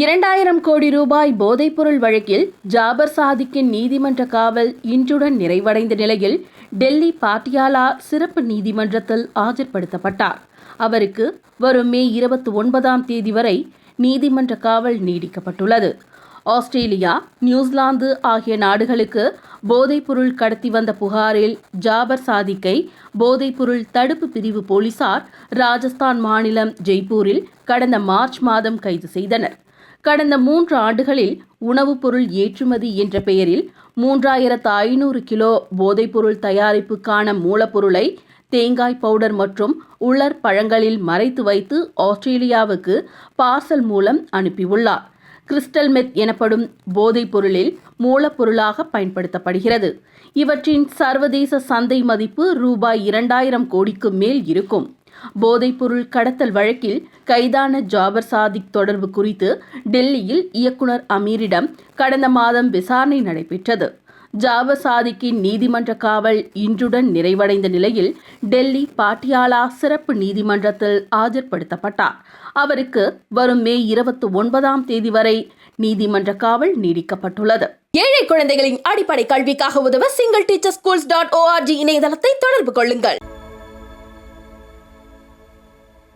இரண்டாயிரம் கோடி ரூபாய் போதைப்பொருள் வழக்கில் ஜாபர் சாதிக்கின் நீதிமன்ற காவல் இன்றுடன் நிறைவடைந்த நிலையில் டெல்லி பாட்டியாலா சிறப்பு நீதிமன்றத்தில் ஆஜர்படுத்தப்பட்டார். அவருக்கு வரும் மே இருபத்தி ஒன்பதாம் தேதி வரை நீதிமன்ற காவல் நீடிக்கப்பட்டுள்ளது ஆஸ்திரேலியா நியூசிலாந்து ஆகிய நாடுகளுக்கு போதைப்பொருள் கடத்தி வந்த புகாரில் ஜாபர் சாதிக்கை போதைப்பொருள் தடுப்பு பிரிவு போலீசார் ராஜஸ்தான் மாநிலம் ஜெய்ப்பூரில் கடந்த மார்ச் மாதம் கைது செய்தனர். கடந்த மூன்று ஆண்டுகளில் உணவுப் பொருள் ஏற்றுமதி என்ற பெயரில் மூன்றாயிரத்து ஐநூறு கிலோ போதைப்பொருள் தயாரிப்புக்கான மூலப்பொருளை தேங்காய் பவுடர் மற்றும் உலர் பழங்களில் மறைத்து வைத்து ஆஸ்திரேலியாவுக்கு பார்சல் மூலம் அனுப்பியுள்ளார். கிறிஸ்டல் மெத் எனப்படும் போதைப் பொருளில் மூலப்பொருளாக பயன்படுத்தப்படுகிறது. இவற்றின் சர்வதேச சந்தை மதிப்பு ரூபாய் இரண்டாயிரம் கோடிக்கு மேல் இருக்கும். போதைப்பொருள் கடத்தல் வழக்கில் கைதான ஜாபர் சாதிக் தொடர்பு குறித்து டெல்லியில் இயக்குனர் அமீரிடம் கடந்த மாதம் விசாரணை நடைபெற்றது. ஜாபர் சாதிக்கின் நீதிமன்ற காவல் இன்றுடன் நிறைவடைந்த நிலையில் டெல்லி பாட்டியாலா சிறப்பு நீதிமன்றத்தில் ஆஜர்படுத்தப்பட்டார். அவருக்கு வரும் மே இருபத்தி ஒன்பதாம் தேதி வரை நீதிமன்ற காவல் நீடிக்கப்பட்டுள்ளது. ஏழை குழந்தைகளின் அடிப்படை கல்விக்காக உதவ single teacher schools dot ORG இணையதளத்தை தொடர்பு கொள்ளுங்கள்.